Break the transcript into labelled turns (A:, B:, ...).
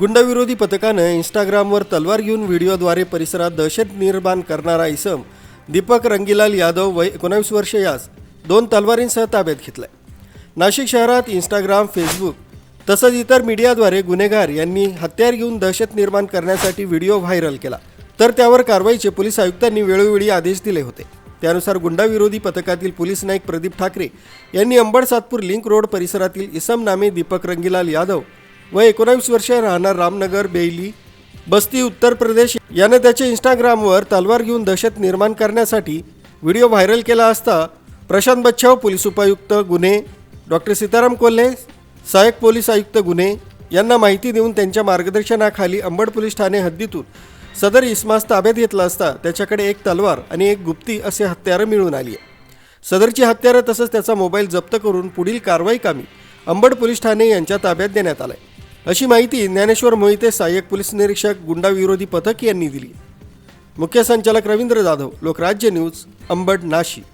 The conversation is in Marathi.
A: गुंडविरोधी पथकानं इंस्टाग्रामवर तलवार घेऊन व्हिडिओद्वारे परिसरात दहशत निर्माण करणारा इसम दीपक रंगीलाल यादव वय एकोणावीस वर्ष यास दोन तलवारींसह ताब्यात घेतलाय. नाशिक शहरात इंस्टाग्राम फेसबुक तसंच इतर मीडियाद्वारे गुन्हेगार यांनी हत्यार घेऊन दहशत निर्माण करण्यासाठी व्हिडिओ व्हायरल केला. तर त्यावर कारवाईचे पोलीस आयुक्तांनी वेळोवेळी आदेश दिले होते. त्यानुसार गुंडाविरोधी पथकातील पोलीस नाईक प्रदीप ठाकरे यांनी अंबड सातपूर लिंक रोड परिसरातील इसम नामे दीपक रंगीलाल यादव व एकोणावीस वर्ष राहणार रामनगर बेईली बस्ती उत्तर प्रदेश यानं त्याच्या इंस्टाग्रामवर तलवार घेऊन दहशत निर्माण करण्यासाठी व्हिडिओ व्हायरल केला असता प्रशांत बच्छाव पोलीस उपायुक्त गुन्हे डॉक्टर सीताराम कोल्हे सहाय्यक पोलीस आयुक्त गुन्हे यांना माहिती देऊन त्यांच्या मार्गदर्शनाखाली अंबड पोलीस ठाणे हद्दीतून सदर इस्मास ताब्यात घेतला असता त्याच्याकडे एक तलवार आणि एक गुप्ती असे हत्यारं मिळून आली आहे. सदरची हत्यारं तसंच त्याचा मोबाईल जप्त करून पुढील कारवाई कामी अंबड पोलीस ठाणे यांच्या ताब्यात देण्यात आलंय. अशी माहिती ज्ञानेश्वर मोहिते सहाय्यक पोलीस निरीक्षक गुंडाविरोधी पथक यांनी दिली. मुख्य संचालक रवींद्र जाधव लोकराज्य न्यूज अंबड नाशिक.